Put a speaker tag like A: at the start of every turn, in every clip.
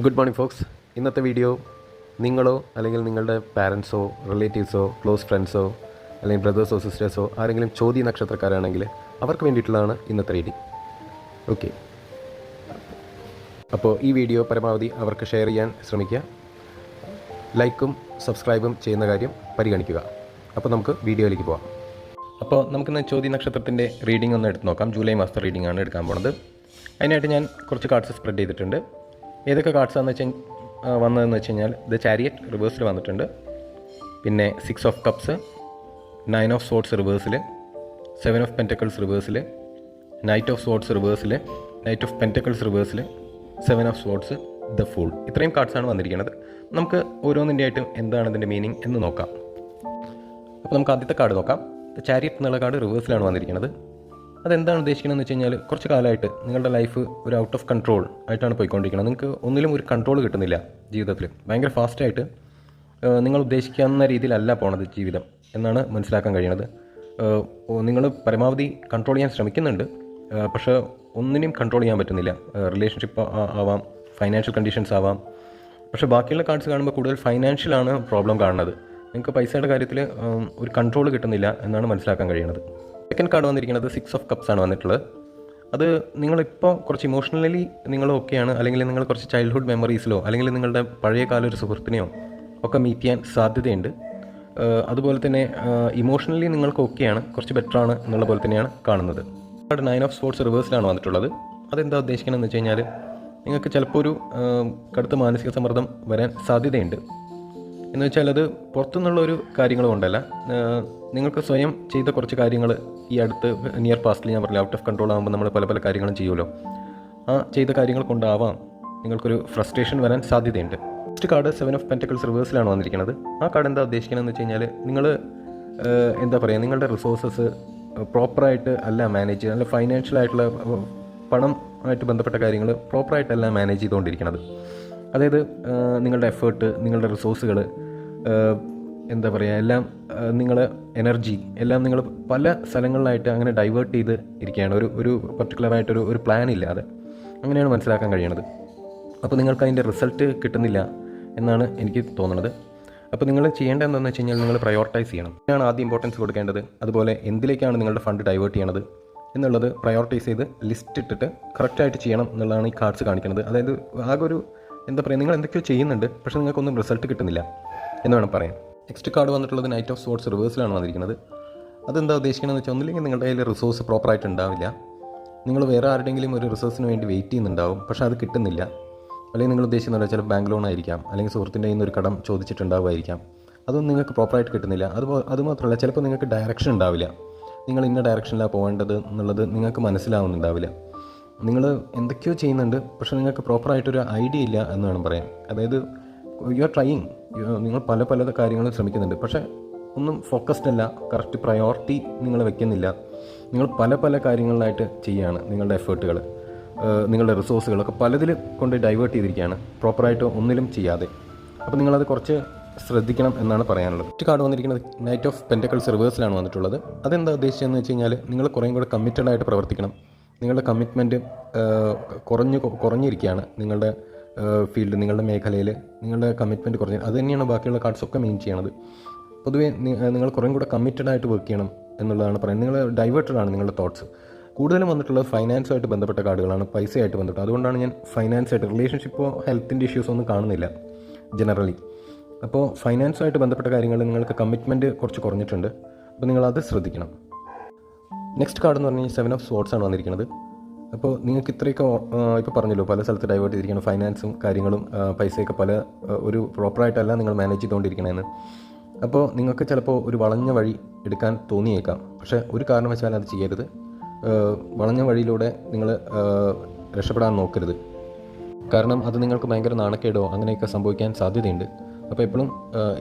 A: Good morning folks ഇന്നത്തെ video നിങ്ങളോ അല്ലെങ്കിൽ നിങ്ങളുടെ പാരൻസോ റിലേറ്റീവ്സോ ക്ലോസ് ഫ്രണ്ട്സോ അല്ലെങ്കിൽ ബ്രദേഴ്സോ സിസ്റ്റേഴ്സോ ആരെങ്കിലും ചോദ്യ നക്ഷത്രക്കാരാണെങ്കിൽ അവർക്ക് വേണ്ടിയിട്ടുള്ളതാണ് ഇന്നത്തെ റീഡിംഗ് ഓക്കെ അപ്പോൾ ഈ വീഡിയോ പരമാവധി അവർക്ക് ഷെയർ ചെയ്യാൻ ശ്രമിക്കുക. ലൈക്കും സബ്സ്ക്രൈബും ചെയ്യുന്ന കാര്യം പരിഗണിക്കുക. അപ്പോൾ നമുക്ക് വീഡിയോയിലേക്ക് പോകാം അപ്പോൾ നമുക്കിന്ന് ചോദ്യ നക്ഷത്രത്തിന്റെ റീഡിംഗ് ഒന്ന് എടുത്ത് നോക്കാം. ജൂലൈ മാസത്തെ റീഡിംഗ് ആണ് എടുക്കാൻ പോണത്. അതിനായിട്ട് ഞാൻ കുറച്ച് കാർഡ്സ് സ്പ്രെഡ് ചെയ്തിട്ടുണ്ട്. ഏതൊക്കെ കാർഡ്സ് ആണെന്ന് വെച്ചാൽ വന്നതെന്ന് വെച്ച് കഴിഞ്ഞാൽ ദ ചാരിയറ്റ് റിവേഴ്സിൽ വന്നിട്ടുണ്ട്. പിന്നെ six of cups nine of swords റിവേഴ്സിൽ seven of pentacles റിവേഴ്സിൽ നൈറ്റ് ഓഫ് സോട്ട്സ് റിവേഴ്സിൽ knight of pentacles റിവേഴ്സിൽ seven of swords the fool ഇത്രയും കാർഡ്സാണ് വന്നിരിക്കുന്നത്. നമുക്ക് ഓരോന്നിന്റെ ആയിട്ടും എന്താണ് ഇതിന്റെ മീനിങ് എന്ന് നോക്കാം. അപ്പോൾ നമുക്ക് ആദ്യത്തെ കാർഡ് നോക്കാം. ചാരിയറ്റ് എന്നുള്ള കാർഡ് റിവേഴ്സിലാണ് വന്നിരിക്കുന്നത്. അതെന്താണ് ഉദ്ദേശിക്കുന്നതെന്ന് വെച്ച് കഴിഞ്ഞാൽ കുറച്ച് കാലമായിട്ട് നിങ്ങളുടെ ലൈഫ് ഒരു ഔട്ട് ഓഫ് കൺട്രോൾ ആയിട്ടാണ് പോയിക്കൊണ്ടിരിക്കുന്നത്. നിങ്ങൾക്ക് ഒന്നിലും ഒരു കൺട്രോൾ കിട്ടുന്നില്ല ജീവിതത്തിൽ ഭയങ്കര ഫാസ്റ്റായിട്ട് നിങ്ങൾ ഉദ്ദേശിക്കുന്ന രീതിയിലല്ല പോണത് ജീവിതം എന്നാണ് മനസ്സിലാക്കാൻ കഴിയുന്നത്. നിങ്ങൾ പരമാവധി കൺട്രോൾ ചെയ്യാൻ ശ്രമിക്കുന്നുണ്ട്. പക്ഷേ ഒന്നിനെയും കൺട്രോൾ ചെയ്യാൻ പറ്റുന്നില്ല. റിലേഷൻഷിപ്പ് ആവാം ഫൈനാൻഷ്യൽ കണ്ടീഷൻസ് ആവാം. പക്ഷേ ബാക്കിയുള്ള കാർഡ്സ് കാണുമ്പോൾ കൂടുതൽ ഫൈനാൻഷ്യലാണ് പ്രോബ്ലം കാണുന്നത്. നിങ്ങൾക്ക് പൈസയുടെ കാര്യത്തിൽ ഒരു കൺട്രോൾ കിട്ടുന്നില്ല എന്നാണ് മനസ്സിലാക്കാൻ കഴിയുന്നത്. സെക്കൻഡ് കാർഡ് വന്നിരിക്കുന്നത് സിക്സ് ഓഫ് കപ്സ് ആണ് വന്നിട്ടുള്ളത്. അത് നിങ്ങളിപ്പോൾ കുറച്ച് ഇമോഷണലി നിങ്ങൾ ഓക്കെയാണ് അല്ലെങ്കിൽ നിങ്ങൾ കുറച്ച് ചൈൽഡ്ഹുഡ് മെമ്മറീസിലോ അല്ലെങ്കിൽ നിങ്ങളുടെ പഴയ കാല ഒരു സുഹൃത്തിനെയോ ഒക്കെ മീറ്റ് ചെയ്യാൻ സാധ്യതയുണ്ട്. അതുപോലെ തന്നെ ഇമോഷണലി നിങ്ങൾക്ക് ഓക്കെയാണ് കുറച്ച് ബെറ്റർ ആണ് എന്നുള്ള പോലെ തന്നെയാണ് കാണുന്നത്. കാർഡ് നയൻ ഓഫ് സ്പോർട്സ് റിവേഴ്സിലാണ് വന്നിട്ടുള്ളത്. അതെന്താ ഉദ്ദേശിക്കണമെന്ന് വെച്ച് കഴിഞ്ഞാൽ നിങ്ങൾക്ക് ചിലപ്പോൾ ഒരു കടുത്ത മാനസിക സമ്മർദ്ദം വരാൻ സാധ്യതയുണ്ട്. എന്ന് വെച്ചാൽ അത് പുറത്തുനിന്നുള്ള ഒരു കാര്യങ്ങൾ കൊണ്ടല്ല. നിങ്ങൾക്ക് സ്വയം ചെയ്ത കുറച്ച് കാര്യങ്ങൾ ഈ അടുത്ത് നിയർ പാസ്റ്റിൽ ഞാൻ പറഞ്ഞില്ല ഔട്ട് ഓഫ് കൺട്രോൾ ആകുമ്പോൾ നമ്മൾ പല പല കാര്യങ്ങളും ചെയ്യുമല്ലോ. ആ ചെയ്ത കാര്യങ്ങൾ കൊണ്ടാവാം നിങ്ങൾക്കൊരു ഫ്രസ്ട്രേഷൻ വരാൻ സാധ്യതയുണ്ട്. First card seven of pentacles റിവേഴ്സിലാണ് വന്നിരിക്കുന്നത്. ആ കാർഡ് എന്താ ഉദ്ദേശിക്കണമെന്ന് വെച്ച് കഴിഞ്ഞാൽ നിങ്ങൾ എന്താ പറയുക നിങ്ങളുടെ റിസോഴ്സസ് പ്രോപ്പറായിട്ട് അല്ല മാനേജ് ചെയ്യുക. അല്ല ഫൈനാൻഷ്യൽ ആയിട്ടുള്ള പണം ആയിട്ട് ബന്ധപ്പെട്ട കാര്യങ്ങൾ പ്രോപ്പറായിട്ടല്ല മാനേജ് ചെയ്തുകൊണ്ടിരിക്കുന്നത്. അതായത് നിങ്ങളുടെ എഫേർട്ട് നിങ്ങളുടെ റിസോഴ്സുകൾ എന്താ പറയുക എല്ലാം നിങ്ങൾ എനർജി എല്ലാം നിങ്ങൾ പല സ്ഥലങ്ങളിലായിട്ട് അങ്ങനെ ഡൈവേർട്ട് ചെയ്ത് ഇരിക്കുകയാണ്. ഒരു ഒരു പർട്ടിക്കുലറായിട്ടൊരു ഒരു പ്ലാൻ ഇല്ലാതെ. അങ്ങനെയാണ് മനസ്സിലാക്കാൻ കഴിയണത്. അപ്പോൾ നിങ്ങൾക്ക് അതിന്റെ റിസൾട്ട് കിട്ടുന്നില്ല എന്നാണ് എനിക്ക് തോന്നുന്നത് അപ്പോൾ നിങ്ങൾ ചെയ്യേണ്ടത് എന്താണെന്ന് വെച്ച് കഴിഞ്ഞാൽ നിങ്ങൾ പ്രയോറിറ്റൈസ് ചെയ്യണം. ഇതിനാണ് ആദ്യം ഇമ്പോർട്ടൻസ് കൊടുക്കേണ്ടത്. അതുപോലെ എന്തിലേക്കാണ് നിങ്ങളുടെ ഫണ്ട് ഡൈവേർട്ട് ചെയ്യണത് എന്നുള്ളത് പ്രയോറിറ്റൈസ് ചെയ്ത് ലിസ്റ്റ് ഇട്ടിട്ട് കറക്റ്റായിട്ട് ചെയ്യണം എന്നുള്ളതാണ് ഈ കാർഡ്സ് കാണിക്കുന്നത്. അതായത് ആകെ ഒരു എന്താ പറയുക നിങ്ങൾ എന്തൊക്കെയോ ചെയ്യുന്നുണ്ട് പക്ഷേ നിങ്ങൾക്കൊന്നും റിസൾട്ട് കിട്ടുന്നില്ല. എന്ന് വേണം പറയാൻ. നെക്സ്റ്റ് കാർഡ് വന്നിട്ടുള്ളത് നൈറ്റ് ഓഫ് സ്പോർട്സ് റിവേഴ്സിലാണ് വന്നിരിക്കുന്നത്. അതെന്താ ഉദ്ദേശിക്കണമെന്ന് വെച്ചാൽ ഒന്നില്ലെങ്കിൽ നിങ്ങളുടെ കയ്യിൽ റിസോഴ്സ് പ്രോപ്പറായിട്ട് ഉണ്ടാവില്ല. നിങ്ങൾ വേറെ ആരുടെങ്കിലും ഒരു റിസോഴ്സിന് വേണ്ടി വെയിറ്റ് ചെയ്യുന്നുണ്ടാവും പക്ഷേ അത് കിട്ടുന്നില്ല. അല്ലെങ്കിൽ നിങ്ങൾ ഉദ്ദേശിക്കുന്നത് ചില ബാങ്ക് ലോൺ ആയിരിക്കാം അല്ലെങ്കിൽ സുഹൃത്തിന്റെ കയ്യിൽ നിന്ന് ഒരു കടം ചോദിച്ചിട്ടുണ്ടാവുമായിരിക്കാം. അതൊന്നും നിങ്ങൾക്ക് പ്രോപ്പറായിട്ട് കിട്ടുന്നില്ല. അത് അതുമാത്രമല്ല ചിലപ്പോൾ നിങ്ങൾക്ക് ഡയറക്ഷൻ ഉണ്ടാവില്ല. നിങ്ങൾ ഇന്ന ഡയറക്ഷനിലാണ് പോകേണ്ടത് എന്നുള്ളത് നിങ്ങൾക്ക് മനസ്സിലാവുന്നുണ്ടാവില്ല. നിങ്ങൾ എന്തൊക്കെയോ ചെയ്യുന്നുണ്ട് പക്ഷേ നിങ്ങൾക്ക് പ്രോപ്പറായിട്ടൊരു ഐഡിയ ഇല്ല എന്ന് വേണം പറയാൻ. അതായത് യു ആർ ട്രൈയിങ് നിങ്ങൾ പല പല കാര്യങ്ങളും ശ്രമിക്കുന്നുണ്ട്. പക്ഷേ ഒന്നും ഫോക്കസ്ഡ് അല്ല. കറക്റ്റ് പ്രയോറിറ്റി നിങ്ങൾ വെക്കുന്നില്ല. നിങ്ങൾ പല പല കാര്യങ്ങളിലായിട്ട് ചെയ്യുകയാണ് നിങ്ങളുടെ എഫേർട്ടുകൾ നിങ്ങളുടെ റിസോഴ്സുകളൊക്കെ പലതിൽ കൊണ്ട് ഡൈവേർട്ട് ചെയ്തിരിക്കുകയാണ്. പ്രോപ്പറായിട്ട് ഒന്നിലും ചെയ്യാതെ. അപ്പോൾ നിങ്ങളത് കുറച്ച് ശ്രദ്ധിക്കണം എന്നാണ് പറയാനുള്ളത്. മറ്റു കാർഡ് വന്നിരിക്കുന്നത് നൈറ്റ് ഓഫ് പെന്റക്കൾസ് റിവേഴ്സിലാണ് വന്നിട്ടുള്ളത്. അതെന്താ ഉദ്ദേശിച്ചതെന്ന് വെച്ച് കഴിഞ്ഞാൽ നിങ്ങൾ കുറേയും കൂടെ കമ്മിറ്റഡ് ആയിട്ട് പ്രവർത്തിക്കണം. നിങ്ങളുടെ കമ്മിറ്റ്മെന്റ് കുറഞ്ഞു കുറഞ്ഞിരിക്കുകയാണ് നിങ്ങളുടെ ഫീൽഡ് നിങ്ങളുടെ മേഖലയിൽ നിങ്ങളുടെ കമ്മിറ്റ്മെന്റ് കുറഞ്ഞ് അത് തന്നെയാണ് ബാക്കിയുള്ള കാർഡ്സൊക്കെ മെയിൻ ചെയ്യണത്. പൊതുവേ നിങ്ങൾ കുറേ കൂടെ കമ്മിറ്റഡ് ആയിട്ട് വർക്ക് ചെയ്യണം എന്നുള്ളതാണ് പറയുന്നത്. നിങ്ങൾ ഡൈവേർട്ടഡ് ആണ് നിങ്ങളുടെ തോട്ട്സ് കൂടുതലും വന്നിട്ടുള്ളത് ഫൈനാൻസുമായിട്ട് ബന്ധപ്പെട്ട കാർഡുകളാണ് പൈസയായിട്ട് ബന്ധപ്പെട്ട്. അതുകൊണ്ടാണ് ഞാൻ ഫൈനാൻസായിട്ട് റിലേഷൻഷിപ്പോ ഹെൽത്തിന്റെ ഇഷ്യൂസ് ഒന്നും കാണുന്നില്ല ജനറലി അപ്പോൾ ഫൈനാൻസുമായിട്ട് ബന്ധപ്പെട്ട കാര്യങ്ങൾ നിങ്ങൾക്ക് കമ്മിറ്റ്മെന്റ് കുറച്ച് കുറഞ്ഞിട്ടുണ്ട്. അപ്പോൾ നിങ്ങളത് ശ്രദ്ധിക്കണം. നെക്സ്റ്റ് കാർഡ് എന്ന് പറഞ്ഞാൽ സെവൻ ഓഫ് സ്പോർട്സ് ആണ് വന്നിരിക്കുന്നത്. അപ്പോൾ നിങ്ങൾക്ക് ഇത്രയൊക്കെ ഇപ്പോൾ പറഞ്ഞല്ലോ പല സ്ഥലത്ത് ഡൈവേർട്ട് ചെയ്തിരിക്കണം ഫൈനാൻസും കാര്യങ്ങളും പൈസയൊക്കെ പല ഒരു പ്രോപ്പറായിട്ടല്ല നിങ്ങൾ മാനേജ് ചെയ്തുകൊണ്ടിരിക്കണമെന്ന് അപ്പോൾ നിങ്ങൾക്ക് ചിലപ്പോൾ ഒരു വളഞ്ഞ വഴി എടുക്കാൻ തോന്നിയേക്കാം. പക്ഷേ ഒരു കാരണവശാലും അത് ചെയ്യരുത്. വളഞ്ഞ വഴിയിലൂടെ നിങ്ങൾ രക്ഷപ്പെടാൻ നോക്കരുത്. കാരണം അത് നിങ്ങൾക്ക് ഭയങ്കര നാണക്കേടോ അങ്ങനെയൊക്കെ സംഭവിക്കാൻ സാധ്യതയുണ്ട്. അപ്പോൾ എപ്പോഴും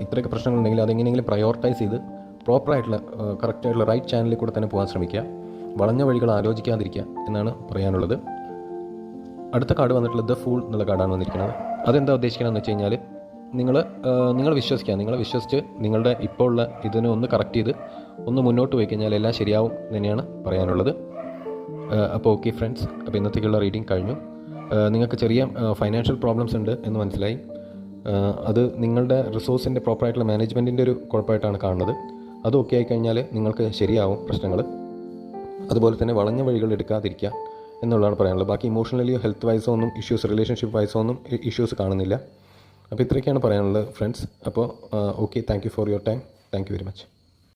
A: ഇത്രയൊക്കെ പ്രശ്നങ്ങളുണ്ടെങ്കിൽ അതെങ്ങനെയെങ്കിലും പ്രയോറിറ്റൈസ് ചെയ്ത് പ്രോപ്പറായിട്ടുള്ള കറക്റ്റായിട്ടുള്ള റൈറ്റ് ചാനലിൽ കൂടെ തന്നെ പോകാൻ ശ്രമിക്കുക. വളഞ്ഞ വഴികൾ ആലോചിക്കാതിരിക്കുക എന്നാണ് പറയാനുള്ളത്. അടുത്ത കാർഡ് വന്നിട്ടുള്ളത് ദ ഫൂൾ എന്നുള്ള കാർഡാണ് വന്നിരിക്കുന്നത്. അതെന്താ ഉദ്ദേശിക്കണമെന്ന് വെച്ച് കഴിഞ്ഞാൽ നിങ്ങൾ നിങ്ങൾ വിശ്വസിക്കുക. നിങ്ങൾ വിശ്വസിച്ച് നിങ്ങളുടെ ഇപ്പോൾ ഉള്ള ഇതിനെ ഒന്ന് കറക്റ്റ് ചെയ്ത് ഒന്ന് മുന്നോട്ട് പോയി കഴിഞ്ഞാൽ എല്ലാം ശരിയാവും തന്നെയാണ് പറയാനുള്ളത്. അപ്പോൾ ഓക്കെ ഫ്രണ്ട്സ് അപ്പോൾ ഇന്നത്തേക്കുള്ള റീഡിങ് കഴിഞ്ഞു. നിങ്ങൾക്ക് ചെറിയ ഫൈനാൻഷ്യൽ പ്രോബ്ലംസ് ഉണ്ട് എന്ന് മനസ്സിലായി. അത് നിങ്ങളുടെ റിസോഴ്സിന്റെ പ്രോപ്പറായിട്ടുള്ള മാനേജ്മെന്റിന്റെ ഒരു കുഴപ്പമായിട്ടാണ് കാണുന്നത്. അത് ഓക്കെ ആയിക്കഴിഞ്ഞാൽ നിങ്ങൾക്ക് ശരിയാവും പ്രശ്നങ്ങൾ അതുപോലെ തന്നെ വളഞ്ഞ വഴികൾ എടുക്കാതിരിക്കുക എന്നുള്ളതാണ് പറയാനുള്ളത്. ബാക്കി ഇമോഷണലിയോ ഹെൽത്ത് വൈസോ ഒന്നും ഇഷ്യൂസ് റിലേഷൻഷിപ്പ് വൈസോ ഒന്നും ഇഷ്യൂസ് കാണുന്നില്ല. അപ്പോൾ ഇത്രയൊക്കെയാണ് പറയാനുള്ളത് ഫ്രണ്ട്സ് അപ്പോൾ okay thank for your time thank very much